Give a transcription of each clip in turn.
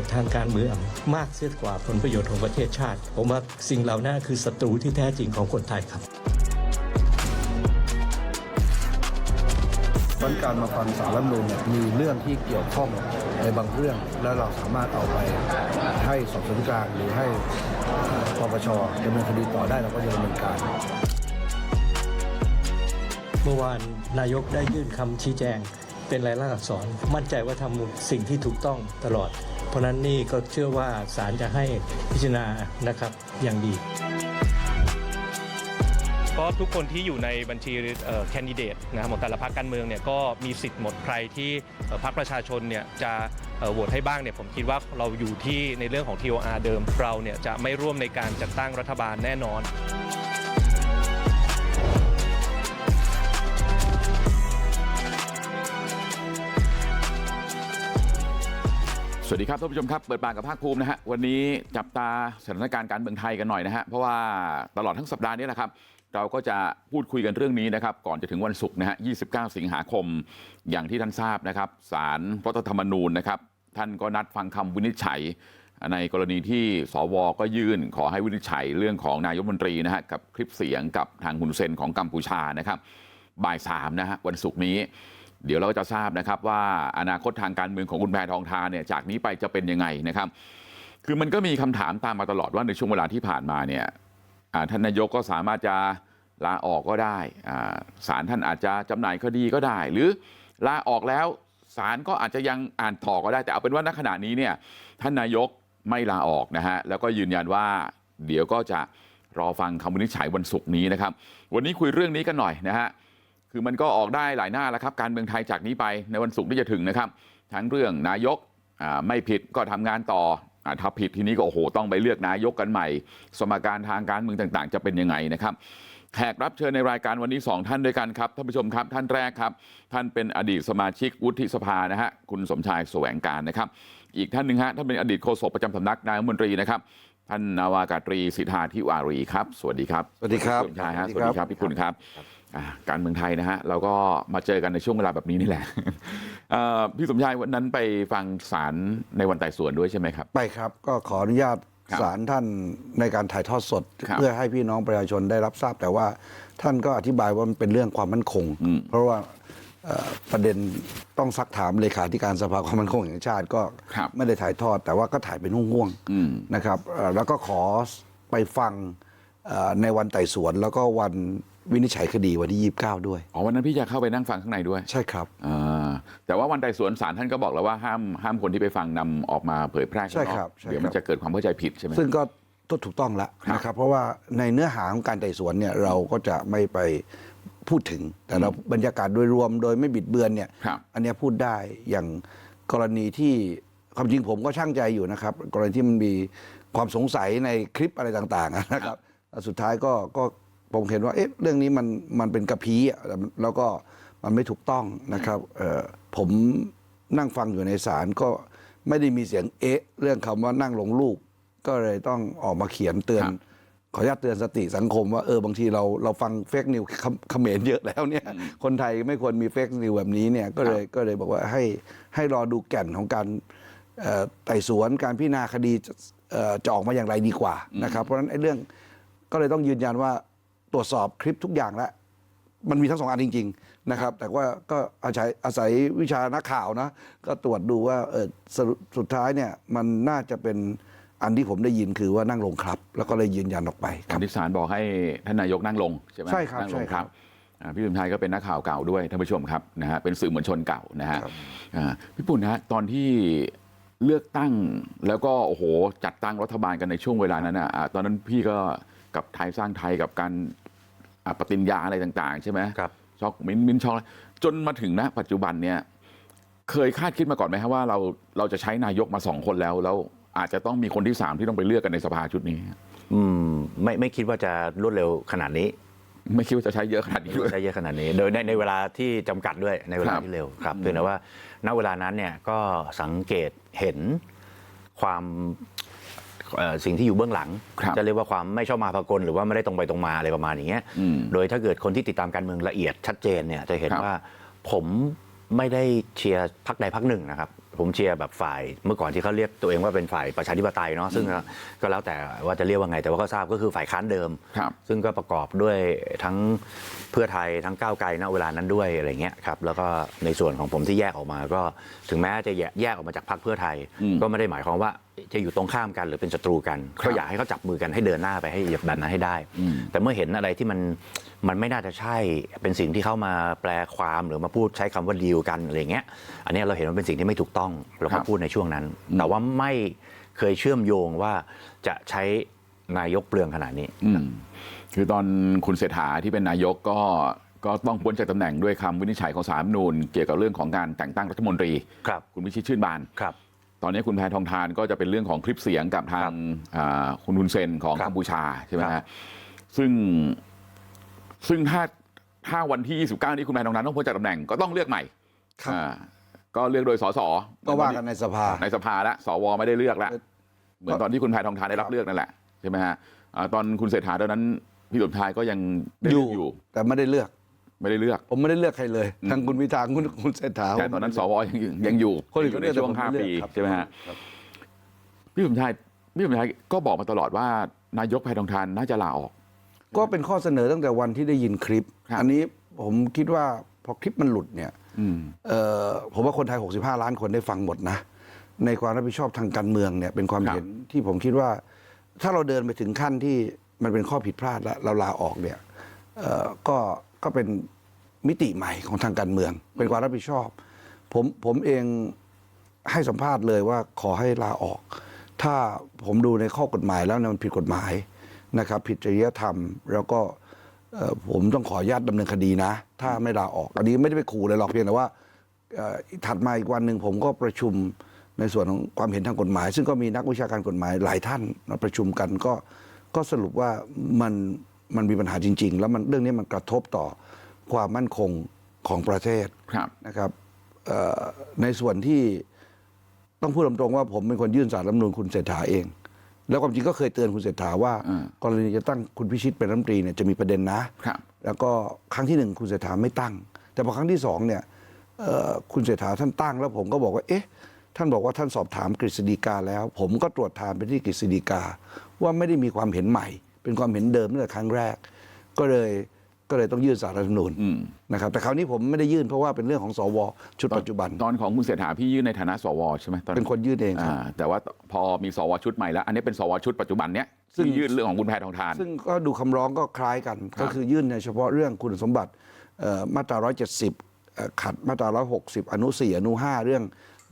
ชน์ทางการเมือง มากเสียกว่าผลประโยชน์ของประเทศชาติ ผมว่าสิ่งเหล่านั้นคือศัตรูที่แท้จริงของคนไทยครับเพราะการมาฟังสารรัฐธรรมนูญเนี่ยมีเรื่องที่เกี่ยวข้องในบางเรื่อง แล้วเราสามารถเอาไปให้สอบสวนกลางหรือให้ปปชดำเนินคดีต่อได้เราก็จะดำเนินการเมื่อวานนายกได้ยื่นคำชี้แจงเป็นรายลักษณ์อักษร มั่นใจว่าทำสิ่งที่ถูกต้องตลอดเพ ราะนั้นนี่ก็เชื่อว่าศาลจะให้พิจารณานะครับอย่างดี ก็ทุกคนที่อยู่ในบัญชีแคนดิเดตนะครับของแต่ละพรรคการเมืองเนี่ยก็มีสิทธิ์หมดใครที่พรรคประชาชนเนี่ยจะโหวตให้บ้างเนี่ยผมคิดว่าเราอยู่ที่ในเรื่องของ TOR เดิมเราเนี่ยจะไม่ร่วมในการจัดตั้งรัฐบาลแน่นอน สวัสดีครับท่านผู้ชมครับเปิดปากกับภาคภูมินะฮะวันนี้จับตาสถานการณ์การเมืองไทยกันหน่อยนะฮะเพราะว่าตลอดทั้งสัปดาห์นี้นะครับเราก็จะพูดคุยกันเรื่องนี้นะครับก่อนจะถึงวันศุกร์นะฮะ29สิงหาคมอย่างที่ท่านทราบนะครับศาลรัฐธรรมนูญนะครับท่านก็นัดฟังคำวินิจฉัยในกรณีที่สวก็ยื่นขอให้วินิจฉัยเรื่องของนายกมนตรีนะฮะกับคลิปเสียงกับทางฮุนเซนของกัมพูชานะครับบ่ายสามนะฮะวันศุกร์นี้ เดี๋ยวเราก็จะทราบนะครับว่าอนาคตทางการเมืองของคุณแพทองทานเนี่ยจากนี้ไปจะเป็นยังไงนะครับคือมันก็มีคำถามตามมาตลอดว่าในช่วงเวลาที่ผ่านมาเนี่ยท่านนายกก็สามารถจะลาออกก็ได้อ่าศาลท่านอาจจะจำหน่ายคดีก็ได้ หรือลาออกแล้วศาลก็อาจจะยังอ่านต่อก็ได้แต่เอาเป็นว่าณขณะนี้เนี่ยท่านนายกไม่ลาออกนะฮะแล้วก็ยืนยันว่าเดี๋ยวก็จะรอฟังคำวินิจฉัยวันศุกร์นี้นะครับ วันนี้คุยเรื่องนี้กันหน่อยนะฮะ คือมันก็ออกได้หลายหน้าแล้วครับการเมืองไทยจากนี้ไปในวันศุกร์ที่จะถึงนะครับทั้งเรื่องนายกอ่าไม่ผิดก็ทำงานต่ออาถ้าผิดทีนี้ก็โอ้โหต้องไปเลือกนายกกันใหม่ สมการทางการเมืองต่างๆ จะเป็นยังไงนะครับแขกรับเชิญในรายการวันนี้สองท่านด้วยกันครับท่านผู้ชมครับท่านแรกครับ ท่านเป็นอดีตสมาชิกวุฒิสภานะฮะคุณสมชายแสวงการนะครับอีกท่านหนึ่งฮะท่านเป็นอดีตโฆษกประจำสำนักนายกรัฐมนตรีนะครับท่านนาวากาตรีสิทธาธิวารีครับ สวัสดีครับ สวัสดีครับสมชายฮะสวัสดีครับพี่คุณครับอ่า การเมืองไทยนะฮะเราก็มาเจอกันในช่วงเวลาแบบนี้นี่แหละเอ่อพี่สมชายวันนั้นไปฟังศาลในวันไต่สวนด้วยใช่ไหมครับไปครับ ก็ขออนุญาตครับศาลท่านในการถ่ายทอดสดครับเพื่อให้พี่น้องประชาชนได้รับทราบ แต่ว่าท่านก็อธิบายว่ามันเป็นเรื่องความมั่นคงอืมเพราะว่าเอ่อประเด็นต้องซักถามเลขาธิการสภาความมั่นคงแห่งชาติก็ครับไม่ได้ถ่ายทอด แต่ว่าก็ถ่ายเป็นห่วงอืมๆนะครับเอ่อแล้วก็ขอไปฟังเอ่อในวันไต่สวนแล้วก็วัน วินิจฉัยคดีวันที่ 29 ด้วย อ๋อวันนั้นพี่จะเข้าไปนั่งฟังข้างในด้วยใช่ครับ อ่าแต่ว่าวันไต่สวนศาลท่านก็บอกแล้วว่าห้ามห้ามคนที่ไปฟังนำออกมาเผยแพร่ข้างนอกใช่ครับใช่ครับ เดี๋ยวมันจะเกิดความเข้าใจผิดใช่ไหม ซึ่งก็ก็ถูกต้องแล้วครับนะครับ เพราะว่าในเนื้อหาของการไต่สวนเนี่ยเราก็จะไม่ไปพูดถึง แต่เราบรรยากาศโดยรวมโดยไม่บิดเบือนเนี่ยครับ อันเนี้ยพูดได้อย่างกรณีที่ความจริงผมก็ช่างใจอยู่นะครับ กรณีที่มันมีความสงสัยในคลิปอะไรต่างๆนะครับแล้วสุดท้ายก็ก็ ผมเห็นว่าเอ๊ะเรื่องนี้มันมันเป็นกระพี้อะแล้วก็มันไม่ถูกต้องนะครับเอ่อผมนั่งฟังอยู่ในศาลก็ไม่ได้มีเสียงเอ๊ะ เรื่องคำว่านั่งลงรูปก็เลยต้องออกมาเขียนเตือนครับขออนุญาตเตือนสติสังคมว่าเออบางทีเราเราฟังเฟกนิวเขมรเยอะแล้วเนี่ย คนไทยไม่ควรมีเฟกนิวแบบนี้เนี่ยก็เลยก็เลยบอกว่าให้ให้รอดูแก่นของการเอ่อไต่สวนการพิจารณาคดีจะเอ่อจะออกมาอย่างไรดีกว่านะครับ เพราะฉะนั้นไอ้เรื่องก็เลยต้องยืนยันว่า ตรวจสอบคลิปทุกอย่างแล้ว มันมีทั้งสองอันจริง ๆ นะครับ แต่ว่าก็อาศัยอาศัยวิชานักข่าวนะ ก็ตรวจดูว่าเออสรุปสุดท้ายเนี่ยมันน่าจะเป็นอันที่ผมได้ยินคือว่านั่งลงครับ แล้วก็เลยยืนยันออกไปคการัรบที่ศาลบอกให้ท่านนายกนั่งลงใช่ไหมใช่ครับนั่งลงใช่คครัรับบอ่าพี่สมชายก็เป็นนักข่าวเก่าด้วยท่านผู้ชมครับนะฮะเป็นสื่อมวลชนเก่านะฮะครับ อ่าพี่ปุ่นนะฮะตอนที่เลือกตั้งแล้วก็โอ้โหจัดตั้งรัฐบาลกันในช่วงเวลานั้นอะอ่าตอนนั้นพี่ก็กับไทยสร้างไทยกับการอ่า ปฏิญญาอะไรต่างๆใช่ไหมครับช็อกมิ้นท์มิ้นท์ช็อกจนมาถึงณปัจจุบันเนี่ยเคยคาดคิดมาก่อนไหมครับว่าเราเราจะใช้นายกมาสองคนแล้วแล้วอาจจะต้องมีคนที่สามที่ต้องไปเลือกกันในสภาชุดนี้ อืม ไม่ไม่คิดว่าจะรวดเร็วขนาดนี้ ไม่คิดว่าจะใช้เยอะขนาดนี้ด้วยใช้เยอะขนาดนี้ โดยในในเวลาที่จำกัดด้วยในเวลาครับที่เร็วครับเพียงแต่ว่า ณเวลานั้นเนี่ยก็สังเกตเห็นความเอ่อ สิ่งที่อยู่เบื้องหลังครับจะเรียกว่าความไม่ชอบมาพากลหรือว่าไม่ได้ตรงไปตรงมาอะไรประมาณอย่างเงี้ยอืมโดยถ้าเกิดคนที่ติดตามการเมืองละเอียดชัดเจนเนี่ยจะเห็นครับว่าผมไม่ได้เชียร์พักใดพักหนึ่งนะครับผมเชียร์แบบฝ่ายเมื่อก่อนที่เขาเรียกตัวเองว่าเป็นฝ่ายประชาธิปไตยเนาะซึ่งก็ก็แล้วแต่ว่าจะเรียกว่าไง แต่ว่าก็ทราบก็คือฝ่ายค้านเดิมครับซึ่งก็ประกอบด้วยทั้งเพื่อไทยทั้งก้าวไกลณเวลานั้นด้วยอะไรเงี้ยครับแล้วก็ในส่วนของผมที่แยกออกมาก็ถึงแม้จะแยกแยกออกมาจากพรรคเพื่อไทยอืมก็ไม่ได้หมายความว่า จะอยู่ตรงข้ามกันหรือเป็นศัตรูกันครับก็อยากให้เขาจับมือกันให้เดินหน้าไปให้แบบนั้นให้ได้อืมแต่เมื่อเห็นอะไรที่มันมันไม่น่าจะใช่เป็นสิ่งที่เข้ามาแปลความหรือมาพูดใช้คำว่าดีลกันอะไรเงี้ย อันเนี้ยเราเห็นว่าเป็นสิ่งที่ไม่ถูกต้องเราครัก็บพูดในช่วงนั้น แต่ว่าไม่เคยเชื่อมโยงว่าจะใช้นายกเปลืองขนาดนี้อืมคือตอนคุณเศรษฐาที่เป็นนายกก็ก็ต้องพ้นจากตำแหน่งด้วยคำวินิจฉัยของสารรัฐธรรมนูญเกี่ยวกับเรื่องของการแต่งตั้งรัฐมนตรี ครับ คุณวิชิตชื่นบานครับ ตอนนี้คุณแพทองทานก็จะเป็นเรื่องของคลิปเสียงกับทางอ่าคุณฮุนเซนของครับกัมพูชาใช่ไหมครัฮะบซึ่งซึ่งถ้าถ้าวันที่ 29 นี้คุณแพทองทานต้องพ้นจากตำแหน่งก็ต้องเลือกใหม่ครับอ่าก็เลือกโดยสสก็ว่ากันในสภาในสภาแล้วสวไม่ได้เลือกแล้วเหมือนตอนที่คุณแพทองทานได้รับเลือกนั่นแหละใช่ไหมฮะอ่าตอนคุณเศรษฐาตอนนั้นพี่สมชายก็ยังได้อเลืยู่อกอยู่แต่ไม่ได้เลือก ไม่ได้เลือก ผมไม่ได้เลือกใครเลยอืมทั้งคุณพิธาคุณคุณเศรษฐาแต่ตอนนั้นสวยังอยู่ยังอยู่คนอื่นอยู่ก็ในเลือกช่วงแต่ผมห้าไม่เลือกปีครับใช่ไหมฮะครับพี่สมชายพี่สมชายก็บอกมาตลอดว่านายกแพทองทานน่าจะลาออก ก็เป็นข้อเสนอตั้งแต่วันที่ได้ยินคลิปครับอันนี้ผมคิดว่าพอคลิปมันหลุดเนี่ยอืมเอ่อผมว่าคนไทย 65 ล้านคนได้ฟังหมดนะ ในความรับผิดชอบทางการเมืองเนี่ยเป็นความครับเห็นที่ผมคิดว่า ถ้าเราเดินไปถึงขั้นที่มันเป็นข้อผิดพลาดแล้วเราลาออกเนี่ยเอ่อก็ ก็เป็นมิติใหม่ของทางการเมือง เป็นความรับผิดชอบ ผมผมเองให้สัมภาษณ์เลยว่าขอให้ลาออก ถ้าผมดูในข้อกฎหมายแล้วเนี่ยมันผิดกฎหมายนะครับ ผิดจริยธรรม แล้วก็เอ่อผมต้องขออนุญาตดำเนินคดีนะ ถ้าไม่ลาออก อันนี้ไม่ได้ไปขู่เลยหรอกเพียงแต่ว่าเอ่อถัดมาอีกวันหนึ่งผมก็ประชุมในส่วนของความเห็นทางกฎหมาย ซึ่งก็มีนักวิชาการกฎหมายหลายท่านมาประชุมกันก็ก็สรุปว่ามัน มันมีปัญหาจริง ๆ แล้วมันเรื่องนี้มันกระทบต่อความมั่นคงของประเทศครับนะครับเอ่อในส่วนที่ต้องพูดตรงๆว่าผมเป็นคนยื่นสารรัฐธรรมนูญคุณเศรษฐาเอง แล้วความจริงก็เคยเตือนคุณเศรษฐาว่าอืมกรณีจะตั้งคุณพิชิตเป็นรัฐมนตรีเนี่ยจะมีประเด็นนะครับแล้วก็ครั้งที่หนึ่งคุณเศรษฐาไม่ตั้ง แต่พอครั้งที่สองเนี่ยเอ่อคุณเศรษฐาท่านตั้ง แล้วผมก็บอกว่าเอ๊ะท่านบอกว่าท่านสอบถามกฤษฎีกาแล้ว ผมก็ตรวจทานไปที่กฤษฎีกาว่าไม่ได้มีความเห็นใหม่ เป็นความเห็นเดิมตั้งแต่ครั้งแรก ก็เลยก็เลยต้องยื่นสารรัฐธรรมนูญอืมนะครับแต่คราวนี้ผมไม่ได้ยื่นเพราะว่าเป็นเรื่องของสว ชุดปัจจุบัน ตอนของคุณเศรษฐาพี่ยื่นในฐานะสวใช่ไหมตอนเป็นคนยื่นเองครับอ่าแต่ว่าพอมีสวชุดใหม่แล้ว อันนี้เป็นสวชุดปัจจุบันเนี้ยซึ่งที่ยื่นเรื่องของคุณแพทองทาน ซึ่งก็ดูคำร้องก็คล้ายกันครับก็คือยื่นในเฉพาะเรื่องคุณสมบัติเอ่อมาตรา 170เอ่อขัดมาตรา 160 อนุ 4 อนุ 5 เรื่อง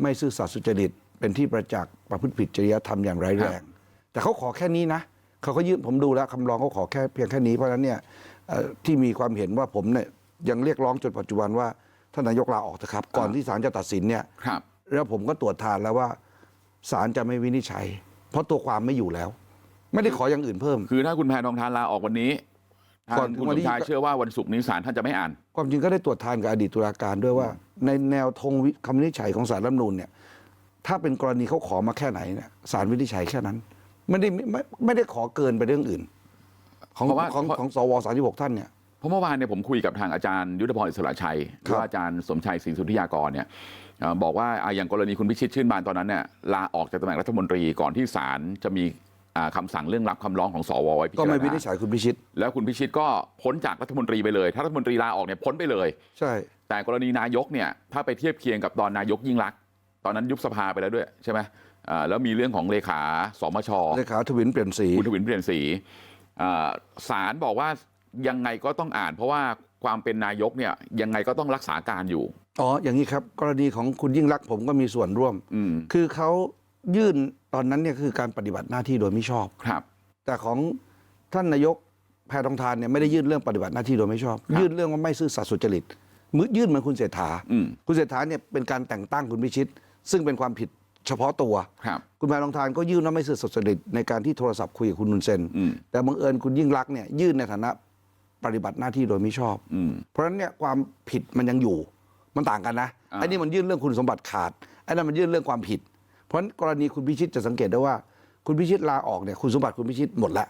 ไม่ซื่อสัตย์สุจริตเป็นที่ประจักษ์ประพฤติผิดจริยธรรมอย่างร้ายแรง แต่เขาขอแค่นี้นะ เขาก็ยื่นผมดูแล้วคำร้องเขาขอแค่เพียงแค่นี้เพราะฉะนั้นเนี่ยเอ่อที่มีความเห็นว่าผมเนี่ยยังเรียกร้องจนปัจจุบันว่าท่านนายกลาออกเถอะครับ ก่อนที่ศาลจะตัดสินเนี่ย ครับ แล้วผมก็ตรวจทานแล้วว่าศาลจะไม่วินิจฉัย เพราะตัวความไม่อยู่แล้ว ไม่ได้ขออย่างอื่นเพิ่ม คือถ้าคุณแพทองทานลาออกวันนี้ทาก่อนงถึงคุณวัสนมที่ชายเชื่อว่าวันศุกร์นี้ศาลท่านจะไม่อ่าน ความจริงก็ได้ตรวจทานกับอดีตตุลาการด้วยว่า ในแนวธงวิคำวินิจฉัยของสารรัฐธรรมนูญเนี่ยถ้าเป็นกรณีเขาขอมาแค่ไหนเนี่ยสารวินิจฉัยแค่นั้น ไม่ได้ไม่ไม่ได้ขอเกินไปเรื่องอื่น ของเพราะว่า ของเพราะของสวสามสิบหกท่านเนี่ย เพราะเมื่อวานเนี่ยผมคุยกับทางอาจารย์ยุทธพรอิสระชัยหครืรัอบว่าอาจารย์สมชัยศรีสุทธิยากรเนี่ยเอ่อบอกว่าอะอย่างกรณีคุณพิชิตชื่นบานตอนนั้นเนี่ยลาออกจากตำแหน่งรัฐมนตรีก่อนที่ศาลจะมีอ่าคำสั่งเรื่องรับคำร้องของสวไว้พิจารก็ณาไม่วินิจฉัยคุณพิชิต แล้วคุณพิชิตก็พ้นจากรัฐมนตรีไปเลย ถ้ารัฐมนตรีลาออกเนี่ยพ้นไปเลย ใช่ แต่กรณีนายกเนี่ยถ้าไปเทียบเคียงกับตอนนายกยิ่งรักษณ์ตอนนั้นยุบสภาไปแล้วด้วยใช่ไหม อ่าแล้วมีเรื่องของเลขาสมชเลขาทวินเปลี่ยนสีคุณทวินเปลี่ยนสีอ่าศาลบอกว่ายังไงก็ต้องอ่าน เพราะว่าความเป็นนายกเนี่ยยังไงก็ต้องรักษาการอยู่อ๋ออย่างนี้ครับ กรณีของคุณยิ่งรักษณ์ผมก็มีส่วนร่วม อืมคือเขายื่นตอนนั้นเนี่ยคือการปฏิบัติหน้าที่โดยไม่ชอบ ครับ แต่ของท่านนายกแพทองทานเนี่ยไม่ได้ยื่นเรื่องปฏิบัติหน้าที่โดยไม่ชอบครับยื่นเรื่องว่าไม่ซื่อสัตย์สุจริตมือยื่นเหมือนคุณเศรษฐาอืม คุณเศรษฐาเนี่ยเป็นการแต่งตั้งคุณพิชิต ซึ่งเป็นความผิด เฉพาะตัวครับคุณแพทองทานก็ยื่นว่าไม่ซื่อสัตย์สุจริตในการที่โทรศัพท์คุยกับคุณนุนเซนอืมแต่บังเอิญคุณยิ่งรักษณ์เนี่ยยื่นในฐานะปฏิบัติหน้าที่โดยไม่ชอบอืมเพราะฉะนั้นเนี่ยความผิดมันยังอยู่ มันต่างกันนะอ่าไอ้นี่มันยื่นเรื่องคุณสมบัติขาดไอ้นั่นมันยื่นเรื่องความผิด เพราะฉะนั้นกรณีคุณพิชิตจะสังเกตได้ว่า คุณพิชิตลาออกเนี่ยคุณสมบัติคุณพิชิตหมดแล้ว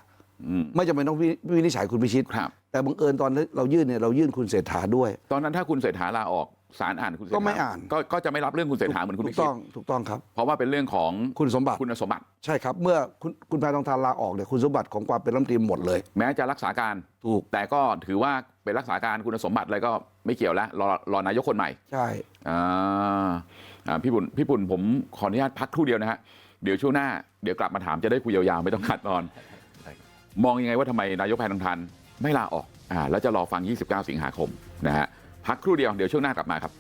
อืมไม่จำเป็นต้องวิวินิจฉัยคุณพิชิตครับแต่บังเอิญตอนที่เรายื่นเนี่ยเรายื่นคุณเศรษฐาด้วย ตอนนั้นถ้าคุณเศรษฐาลาออก ศาลอ่านคุณเศรษก็ฐาไม่อ่านก็ก็จะไม่รับเรื่องคุณเศรษฐาเหมือนคุณถูพิกชิต้ตองถูกต้องครับ เพราะว่าเป็นเรื่องของคุณสมบัติคุณสมบัติใช่ครับเมื่อคุณคุณแพทองทานลาออกเนี่ยคุณสมบัติของความเป็นรัฐมนตรีหมดเลย แม้จะรักษาการถูกแต่ก็ถือว่าเป็นรักษาการคุณสมบัติอะไรก็ไม่เกี่ยวแล้วรอรอนายกคนใหม่ ใช่อ่าอ่าพี่ปุ่นพี่ปุ่นผมขออนุญาตพักครู่เดียวนะฮะเดี๋ยวช่วงหน้าเดี๋ยวกลับมาถามจะได้คุยยาวๆไม่ต้องขัดตอน มองยังไงว่าทำไมนายกแพทองทานไม่ลาออกอ่าแล้วจะรอฟัง 29 สิงหาคมนะฮะพัก ครู่เดียวเดี๋ยวช่วงหน้ากลับมาครับ